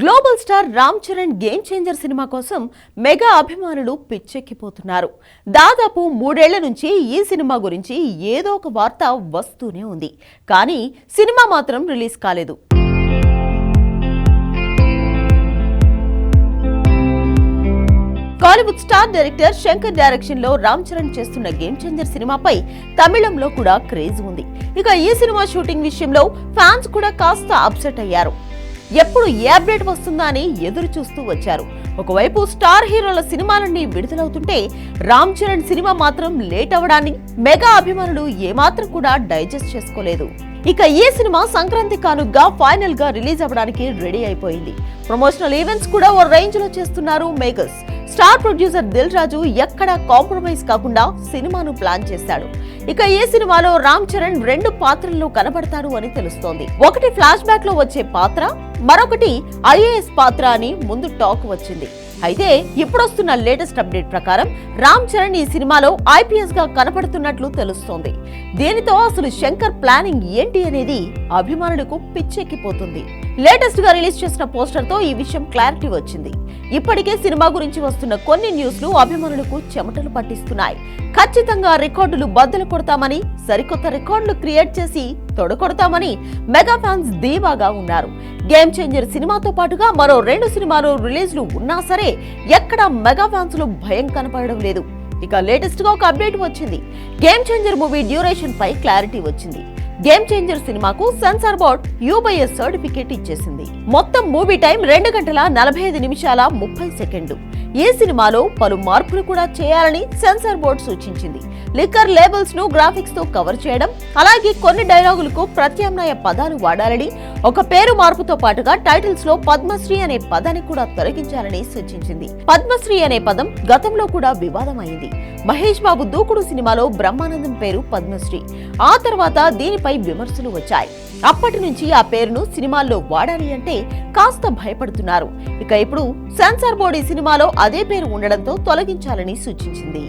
Global star Ram Charan game changer cinema కోసం mega అభిమానులు పిచ్చెక్కిపోతున్నారు. దాదాపు మూడేళ్ళ నుంచి ఈ సినిమా గురించి ఏదో ఒక వార్త వస్తూనే ఉంది. కానీ సినిమా మాత్రం రిలీజ్ కాలేదు. కాలీవుడ్ స్టార్ డైరెక్టర్ శంకర్ డైరెక్షన్లో రామ్ చరణ్ చేస్తున్న గేమ్ చేంజర్ సినిమాపై తమిళంలో కూడా క్రేజ్ ఉంది. ఇక ఈ సినిమా షూటింగ్ విషయంలో ఫ్యాన్స్ కూడా కాస్త అప్సెట్ అయ్యారు. ఎప్పుడు ఏ అప్డేట్ వస్తుందా అని ఎదురు చూస్తూ వచ్చారు. ఒకవైపు స్టార్ హీరోల సినిమాలన్నీ విడుదలవుతుంటే రామ్ చరణ్ సినిమా మాత్రం లేట్ అవ్వడాన్ని మెగా అభిమానులు ఏమాత్రం కూడా డైజెస్ట్ చేసుకోలేదు. ఇక ఈ సినిమా సంక్రాంతి కానుగ్గా ఫైనల్గా రిలీజ్ అవ్వడానికి రెడీ అయిపోయింది. ప్రమోషనల్ ఈవెంట్స్ కూడా ఓ రేంజ్లో చేస్తున్నారు makers star producer Dil Raju ఎక్కడా కాంప్రమైజ్ కాకుండా సినిమాను ప్లాన్ చేశాడు. ఇక ఏ సినిమాలో రామ్ చరణ్ రెండు పాత్రల్లో కనబడతాడు అని తెలుస్తోంది. ఒకటి ఫ్లాష్ బ్యాక్లో వచ్చే పాత్ర మరొకటి ఐఏఎస్ పాత్ర అని ముందు టాక్ వచ్చింది. అయితే ఇప్పుడొస్తున్న లేటెస్ట్ అప్డేట్ ప్రకారం రామ్ చరణ్ ఈ సినిమాలో ఐపీఎస్గా కనపడుతున్నట్లు తెలుస్తోంది. దీనితో అసలు శంకర్ ప్లానింగ్ ఏంటి అనేది అభిమానులకు పిచ్చెక్కిపోతుంది. లేటెస్ట్గా రిలీజ్ చేసిన పోస్టర్తో ఈ విషయం క్లారిటీ వచ్చింది. ఇప్పటికే సినిమా గురించి వస్తున్న కొన్ని న్యూస్లు అభిమానులకు చెమటలు పట్టిస్తున్నాయి. ఖచ్చితంగా రికార్డులు బద్దలు కొడతామని సరికొత్త రికార్డులు క్రియేట్ చేసి తొడకొడతామని మెగా ఫ్యాన్స్ ధీమాగా ఉన్నారు. గేమ్ చేంజర్ సినిమాతో పాటుగా మరో రెండు సినిమాలు రిలీజ్లు ఉన్నా సరే ఎక్కడా మెగా ఫ్యాన్స్లో భయం కనపడడం లేదు. ఇక లేటెస్ట్గా ఒక అప్డేట్ వచ్చింది. గేమ్ చేంజర్ మూవీ డ్యూరేషన్ పై క్లారిటీ వచ్చింది. గేమ్ చేంజర్ సినిమాకు సెన్సార్ బోర్డ్ యూబైఎస్ సర్టిఫికేట్ ఇచ్చేసింది. మొత్తం మూవీ టైం రెండు గంటల నలభై ఐదు నిమిషాల ముప్పై సెకండ్లు ఈ సినిమాలో పలు మార్పులు కూడా చేయాలని సెన్సార్ బోర్డు సూచించింది. లిక్కర్ లేబుల్స్ను గ్రాఫిక్స్తో కవర్ చేయడం అలాగే కొన్ని డైలాగులకు ప్రత్యామ్నాయ పదాలు వాడాలని ఒక పేరు మార్పుతో పాటుగా టైటిల్స్లో పద్మశ్రీ అనే పదాన్ని కూడా తొలగించాలని సూచించింది పద్మశ్రీ అనే పదం గతంలో కూడా వివాదమైంది. మహేష్ బాబు దూకుడు సినిమాలో బ్రహ్మానందం పేరు పద్మశ్రీ. ఆ తర్వాత దీనిపై విమర్శలు వచ్చాయి. అప్పటి నుంచి ఆ పేరును సినిమాల్లో వాడాలి అంటే కాస్త భయపడుతున్నారు. ఇక ఇప్పుడు సెన్సార్ బోర్డు సినిమాలో అదే పేరు ఉండడంతో తొలగించాలని సూచించింది.